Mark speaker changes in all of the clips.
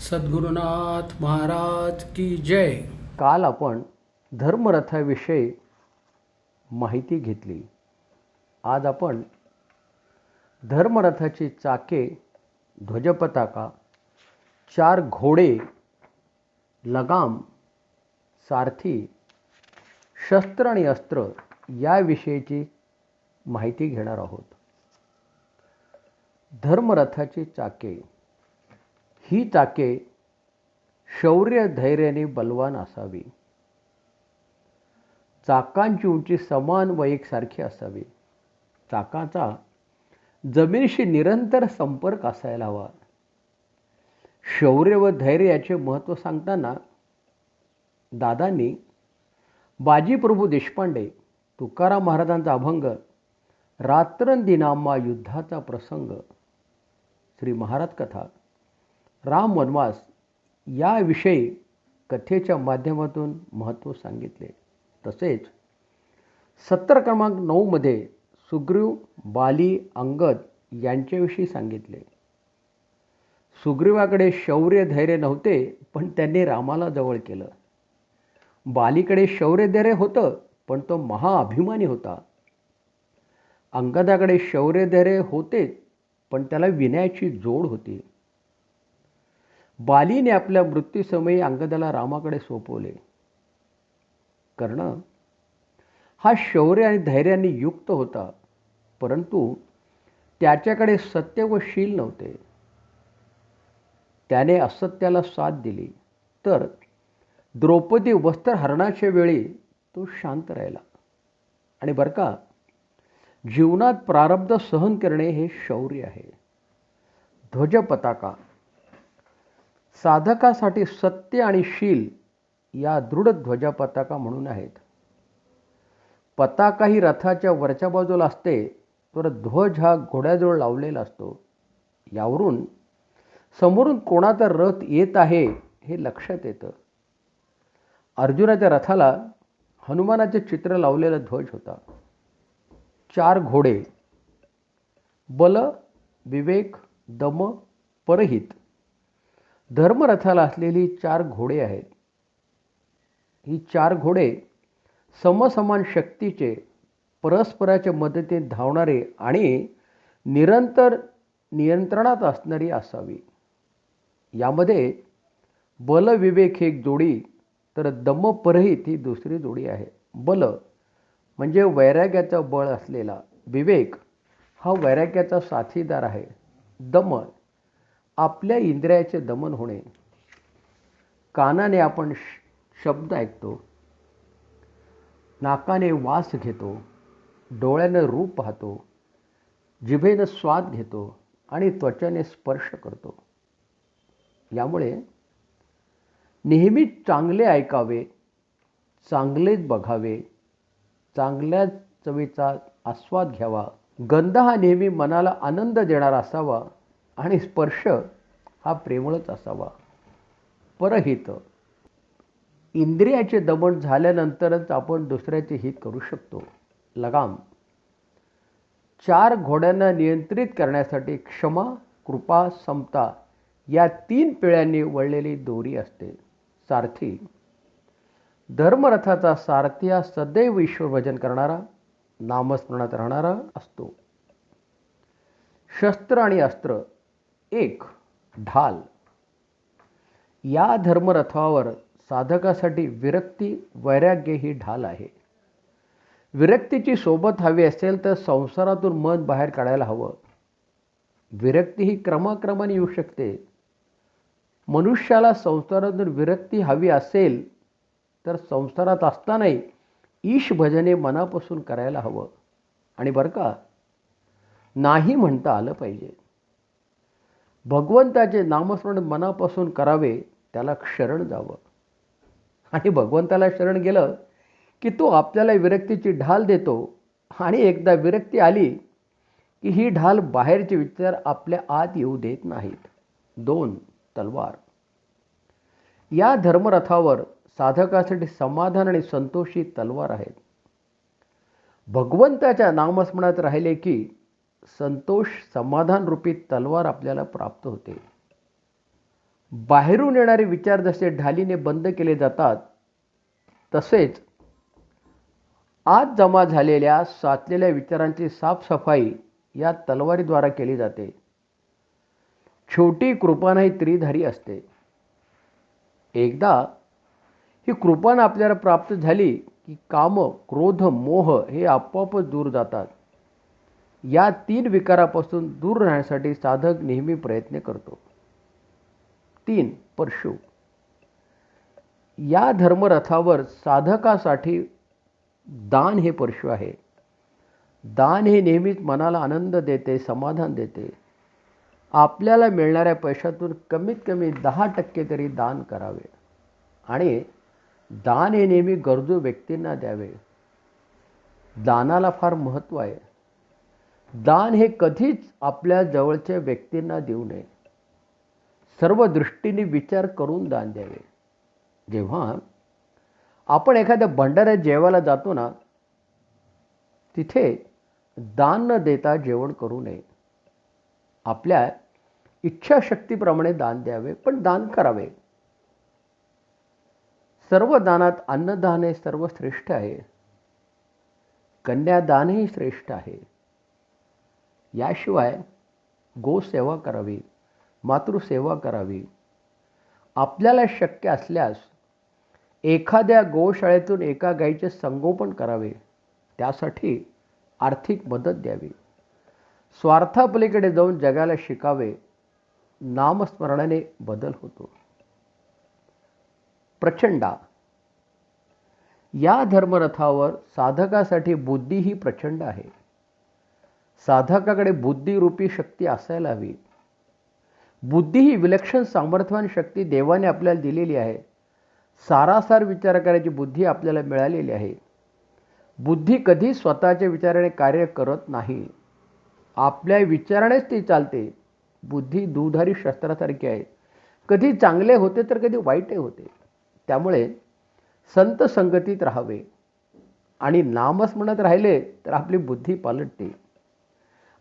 Speaker 1: सद्गुरुनाथ महाराज की जय.
Speaker 2: काल आपण धर्मरथाविषयी माहिती घेतली. आज आपण धर्मरथाची चाके ध्वजपताका चार घोडे लगाम सारथी शस्त्र आणि अस्त्र याविषयीची माहिती घेणार आहोत. धर्मरथाची चाके. ही चाके शौर्य धैर्याने बलवान असावी. चाकांची उंची समान व एकसारखी असावी. चाकाचा जमिनीशी निरंतर संपर्क असायला हवा. शौर्य व धैर्य याचे महत्त्व सांगताना दादांनी बाजीप्रभू देशपांडे तुकाराम महाराजांचा अभंग रात्रंदिनामा युद्धाचा प्रसंग श्री महाराज कथा राम वनवास याविषयी कथेच्या माध्यमातून महत्त्व सांगितले. तसेच सत्तर क्रमांक नऊमध्ये सुग्रीव बाली अंगद यांच्याविषयी सांगितले. सुग्रीवाकडे शौर्य धैर्य नव्हते पण त्यांनी रामाला जवळ केलं. बालीकडे शौर्य धैर्य होतं पण तो महाअभिमानी होता. अंगदाकडे शौर्य धैर्य होते पण त्याला विनयाची जोड होती. बालीने आपल्या मृत्यूसमयी अंगदाला रामाकडे सोपवले. कर्ण हा शौर्य आणि धैर्याने युक्त होता परंतु त्याच्याकडे सत्य व शील नव्हते. त्याने असत्याला साथ दिली. तर द्रौपदी वस्त्र हरणाच्या वेळी तो शांत राहिला. आणि बरं का जीवनात प्रारब्ध सहन करणे हे शौर्य आहे. ध्वज पताका साधकासाठी सत्य आणि शील या दृढ ध्वजपताका म्हणून आहेत. पताका ही रथाच्या वरच्या बाजूला असते तर ध्वज हा घोड्याजवळ लावलेला असतो. यावरून समोरून कोणाचा रथ येत आहे हे लक्षात येतं. अर्जुनाच्या रथाला हनुमानाचे चित्र लावलेला ध्वज होता. चार घोडे बल विवेक दम परहित धर्मरथाला असलेली चार घोडे आहेत. ही चार घोडे समसमान शक्तीचे परस्पराच्या मदतीने धावणारे आणि निरंतर नियंत्रणात असणारी असावी. यामध्ये बलविवेक ही एक जोडी तर दमपरहित ही दुसरी जोडी आहे. बल म्हणजे वैराग्याचा बळ असलेला विवेक हा वैराग्याचा साथीदार आहे. दम आपल्या इंद्रियाचे दमन होणे. कानाने आपण शब्द ऐकतो. नाकाने वास घेतो. डोळ्यानं रूप पाहतो. जिभेनं स्वाद घेतो आणि त्वचेने स्पर्श करतो. यामुळे नेहमी चांगले ऐकावे चांगलेच बघावे चांगल्या चवीचा आस्वाद घ्यावा. गंध हा नेहमी मनाला आनंद देणारा असावा. आणि स्पर्श हा प्रेमळच असावा. परहित इंद्रियाचे दमन झाल्यानंतरच आपण दुसऱ्याचे हित करू शकतो. लगाम. चार घोड्यांना नियंत्रित करण्यासाठी क्षमा कृपा समता या तीन पिळ्यांनी वळलेली दोरी असते. सारथी. धर्मरथाचा सारथी हा सदैव ईश्वरभजन करणारा नामस्मरणात राहणारा असतो. शस्त्र आणि अस्त्र. एक ढाल. या धर्मरथावर साधकासाठी विरक्ती वैराग्य ही ढाल आहे. विरक्तीची सोबत हवी असेल तर संसारातून मन बाहेर काढायला हवं. विरक्ती ही क्रमाक्रमाने येऊ शकते. मनुष्याला संसारातून विरक्ती हवी असेल तर संसारात असतानाही ईश भजने मनापासून करायला हवं. आणि बरं का? नाही म्हणता आलं पाहिजे. भगवंताचे नामस्मरण मनापासून करावे त्याला शरण जावं. आणि भगवंताला शरण गेलं की तो आपल्याला विरक्तीची ढाल देतो. आणि एकदा विरक्ती आली की ही ढाल बाहेरचे विचार आपल्या आत येऊ देत नाहीत. दोन तलवार. या धर्मरथावर साधकासाठी समाधान आणि संतोषी तलवार आहेत. भगवंताच्या नामस्मरणात राहिले की संतोष समाधान रूपी तलवार आपल्याला प्राप्त होते. बाहेरून येणारे विचार जसे ढालीने बंद केले जातात तसेच आत जमा झालेल्या साचलेल्या विचारांची साफसफाई या तलवारीद्वारा केली जाते. छोटी कृपानाही त्रिधारी असते. एकदा ही कृपाना आपल्याला प्राप्त झाली की काम क्रोध मोह हे आपोआपच दूर जातात. या तीन विकारापासून दूर राहण्यासाठी साधक नेहमी प्रयत्न करतो. तीन परशु. या धर्मरथावर साधकासाठी दान हे परशु आहे. दान हे नेहमीच मनाला आनंद देते समाधान देते. आपल्याला मिळणाऱ्या पैशातून कमीत कमी दहा टक्के तरी दान करावे. आणि दान हे नेहमी गरजू व्यक्तींना द्यावे. दानाला फार महत्त्व आहे. दान हे कधीच आपल्या जवळच्या व्यक्तींना देऊ नये. सर्व दृष्टीने विचार करून दान द्यावे. जेव्हा आपण एखाद्या भंडाऱ्यात जेवायला जातो ना तिथे दान न देता जेवण करू नये. आपल्या इच्छाशक्तीप्रमाणे दान द्यावे पण दान करावे. सर्व दानात अन्नदान हे सर्वश्रेष्ठ आहे. कन्यादानही श्रेष्ठ आहे. याशिवाय गोसेवा करावी मातृसेवा करावी. आपल्याला शक्य असल्यास एखाद्या गोशाळेतून एका गाईचे संगोपन करावे. त्यासाठी आर्थिक मदत द्यावी. स्वार्थापलीकडे जाऊन जगाला शिकावे. नामस्मरणाने बदल होतो. प्रचंडा. या धर्मरथावर साधकासाठी बुद्धी ही प्रचंड आहे. साधकाकडे बुद्धिरूपी शक्ती असायला हवी. बुद्धी ही विलक्षण सामर्थ्यवान शक्ती देवाने आपल्याला दिलेली आहे. सारासार विचार करायची बुद्धी आपल्याला मिळालेली आहे. बुद्धी कधी स्वतःच्या विचाराने कार्य करत नाही. आपल्या विचारानेच ती चालते. बुद्धी दुधारी शस्त्रासारखी आहे. कधी चांगले होते तर कधी वाईटही होते. त्यामुळे संत संगतीत राहावे. आणि नामस्मरणात राहिले तर आपली बुद्धी पालटते.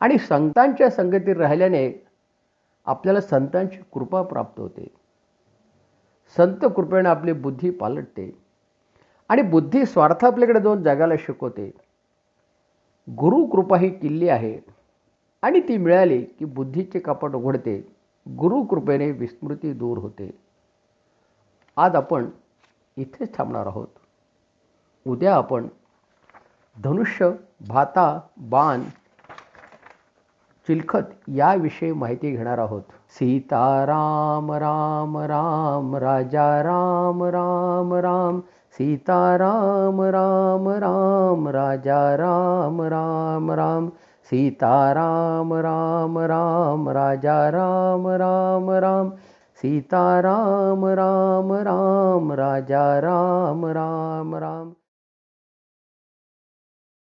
Speaker 2: आणि संतांच्या संगतीत राहिल्याने आपल्याला संतांची कृपा प्राप्त होते. संत कृपेने आपली बुद्धी पालटते आणि बुद्धी स्वार्थ आपल्याकडे जाऊन जगाला शिकवते. गुरु कृपा ही किल्ली आहे आणि ती मिळाली की बुद्धीचे कपाट उघडते गुरु कृपेने विस्मृती दूर होते. आज आपण इथेच थांबणार आहोत. उद्या आपण धनुष्य भाता बाण चिलखत याविषयी माहिती घेणार आहोत सीताराम राम राम राजा राम राम राम सीताराम राम राम राजा राम राम राम सीताराम राम राम राजा राम राम राम सीताराम राम राम राजा राम राम राम